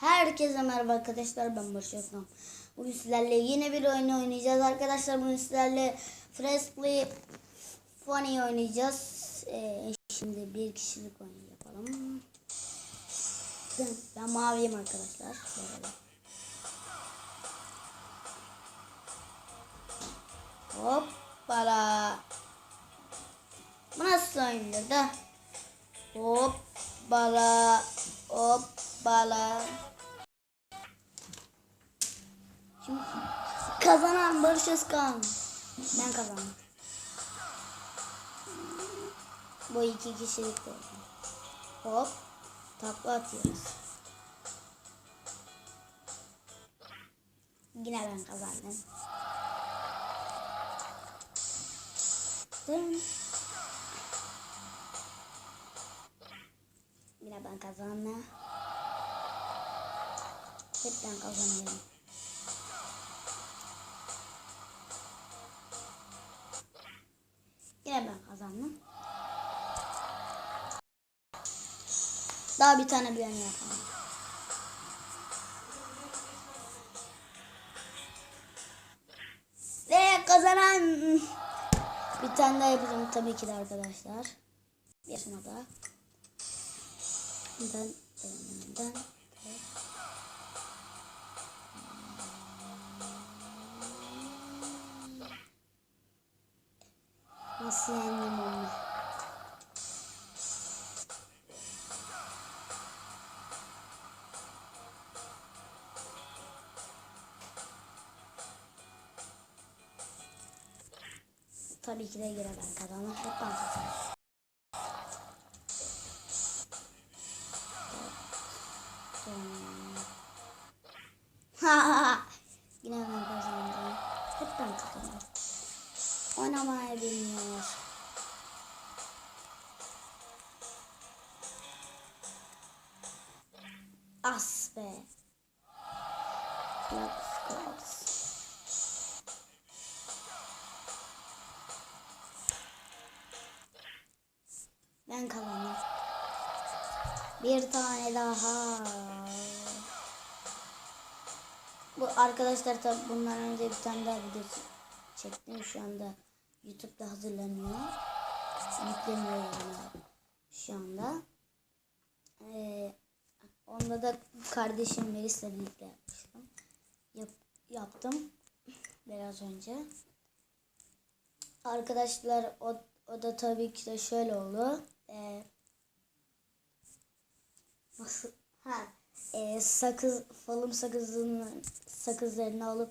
Herkese merhaba arkadaşlar ben Barış Özkan. Bugün sizlerle yine bir oyun oynayacağız arkadaşlar. Bugün sizlerle Freshly Funny oynayacağız. Ee, şimdi bir kişilik oyun yapalım. Ben, maviyim arkadaşlar. Böyle. Hoppala. Bu nasıl oyundur da? Hoppala. Hoppala. Şimdi kazanan Barış Özkan. Ben kazandım. Bu iki kişilik de. Hop. Takla atıyoruz. Yine ben kazandım. Dın. Yine ben kazandım. Hep ben kazanıyorum. Daha bir tane bir yana yapalım. Ve kazanan bir tane daha yapacağım tabii ki de arkadaşlar. Yaşına da. Ben, ben, ben, Nasıl yendim onu? Tabii ki de. Hep ben kazandım. Ha Yine ben kazandım. Hep ben kazandım. Oynamayı bilmiyor. As be. Black Scrolls. Ben kazandım. Bir tane daha. Bu arkadaşlar tabi bundan önce bir tane daha video çektim. Şu anda YouTube'da hazırlanıyor. Yükleniyor yani şu anda. Ee, onda da kardeşim Melis'le birlikte yapmıştım. Yap, yaptım biraz önce. Arkadaşlar o, o da tabii ki de şöyle oldu. Ee, nasıl? Ha, e, sakız falım sakızının sakızlarını alıp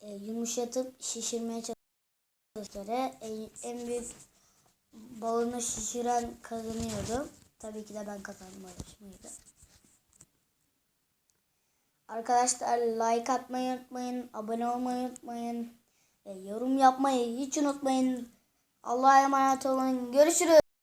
e, yumuşatıp şişirmeye çalıştıkları en, en büyük balını şişiren kazanıyordu. Tabii ki de ben kazandım yarışmayı. Arkadaşlar like atmayı unutmayın, abone olmayı unutmayın, ve yorum yapmayı hiç unutmayın. Allah'a emanet olun. Görüşürüz.